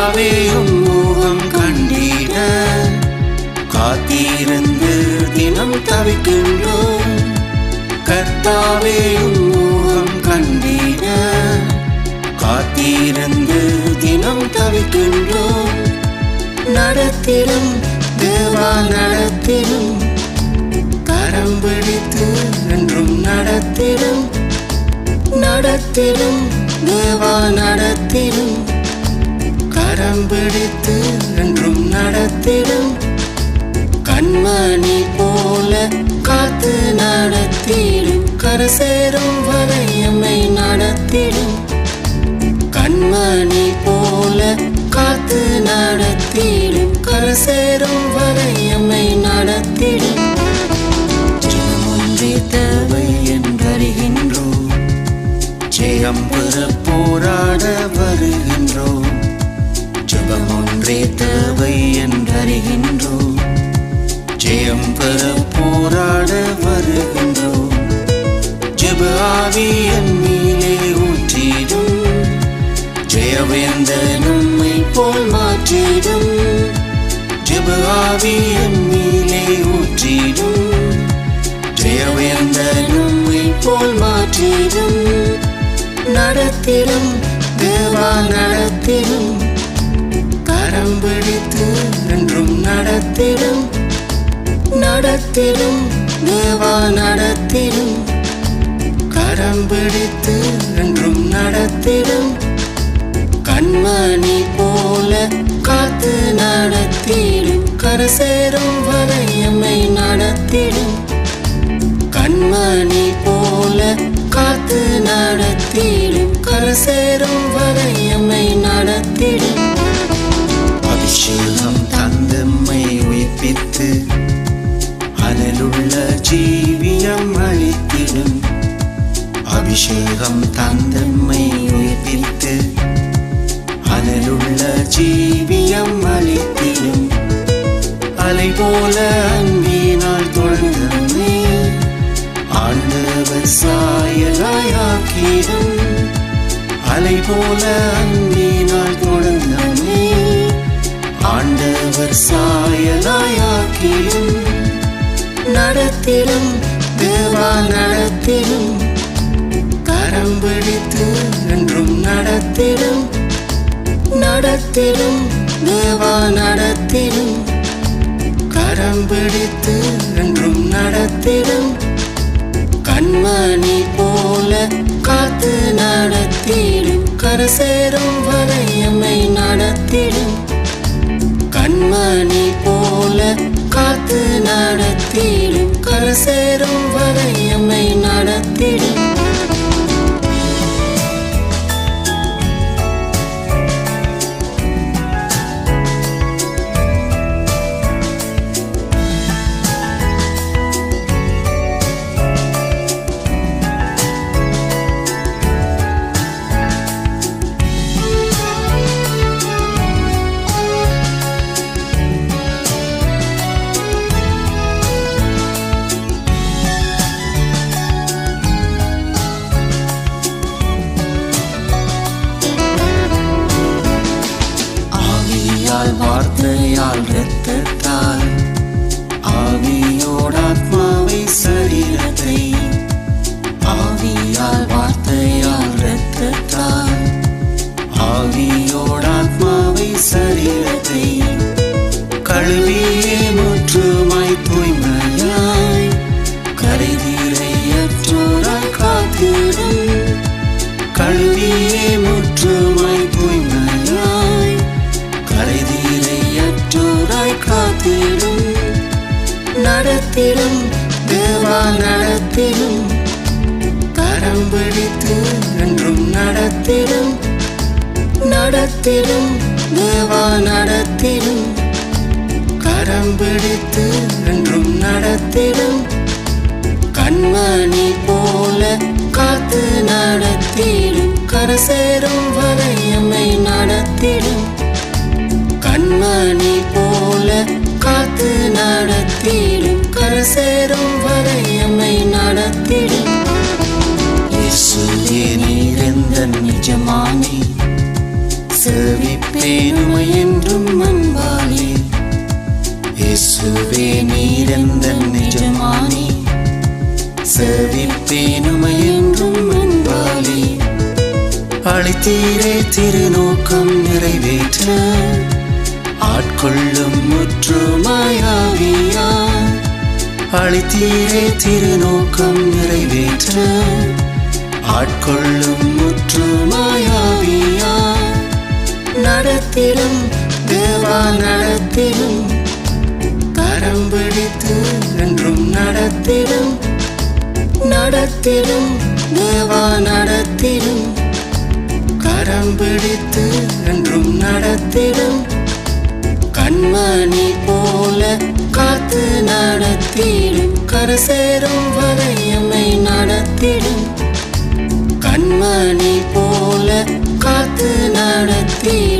கர்த்தாவே உம்மோகம் கண்டீட காத்திருந்து தினம் தவிக்கின்றோம். கர்த்தாவே உம்மோகம் கண்டீட காத்திருந்து தினம் தவிக்கின்றோம். நடத்திடும் தேவா நடத்திடும் கரம் பிடித்து என்றும் நடத்திடும். நடத்திடும் தேவா நடத்திடும். கரம் பிடித்து என்றும் நடத்திடும். கண்மணி போல காத்து நடத்திடும். கரசேரும் வரை எம்மை நடத்திடும். கண்மணி போல காத்து நடத்திடும். கரசேரும் ஒன்றே தேவை என்றறிகின்றோம். ஜெயம் பெற போராட வருகின்றோம். ஜெப ஆவி என் மேலே ஊற்றிடும். ஜெயவேந்த நம்மை போல் மாற்றிடும். ஜெப ஆவி என் மேலே ஊற்றிடும். ஜெயவேந்த நம்மை போல் மாற்றிடும். நடத்திடும் தேவா நட நடத்திடும் தேவா நடத்திடும் கரம் பிடித்து என்றும் நடத்திடும் கண்மணி போல காத்து நடத்திடும் கரசேரும் வரை எம்மை நடத்திடும் கண்மணி போல காத்து நடத்திடும் கரசேரும் வரை எம்மை நடத்திடும் அபிஷேகம் ஜீவியம் அளித்திடும் அபிஷேகம் தந்தம்மை உயிர்ப்பித்து அதிலுள்ள ஜீவியம் அளித்திடும் அலை போல அன்பினால் தொடர்ந்தம்மை ஆண்டவர் சாயலாயாக்கிடும் அலை போல அன்பினால் தொடர்ந்தம்மை ஆண்டவர் சாயலாயாக்கிடும் நடத்திடும் தேவா நடத்திடும் கரம் பிடித்து என்றும் நடத்திடும் நடத்திடும் தேவா நடத்திடும் கரம் பிடித்து என்றும் நடத்திடும் கண்மணி போ நடத்திடும் கரசேரும் வரை கழுவியே முற்றுமாய் தூய்மையாய் கரைதீரையற்றோராய் காத்திடும். நடத்திடும் தேவா நடத்திடும். கரம் பிடித்து என்றும் நடத்திடும். நடத்திடும் தேவா நடத்திடும். கரம் பிடித்து என்றும் நடத்திடும். கண்மணி போல காத்து நடத்திடும் கரை சேரும் வரை எம்மை நடத்திடும். கண்மணி போல காத்து நடத்திடும். கரை சேரும் வரை எம்மை நடத்திடும். நிஜமானே? சேவிப்பேனுமை என்றும் அன்பாலே இயேசுவே நீரந்த நிஜமானே? சேவிப்பேனுமை அழைத்தீரே திருநோக்கம் நிறைவேற்ற. ஆட்கொள்ளும் முற்றுமாயாவியா அழைத்தீரே திருநோக்கம் நிறைவேற்ற. ஆட்கொள்ளும் முற்றுமாயாவியா நடத்திடும் தேவா நடத்திடும். கரம் பிடித்து என்றும் நடத்திடும். நடத்திடும் தேவா நடத்திடும். கரம் பிடித்து என்றும் நடத்திடும். கண்மணி போல காத்து நடத்திடும். கரசேரும் சேரும் வரையமை நடத்திடும். கண்மணி போல காத்து நடத்திடும்.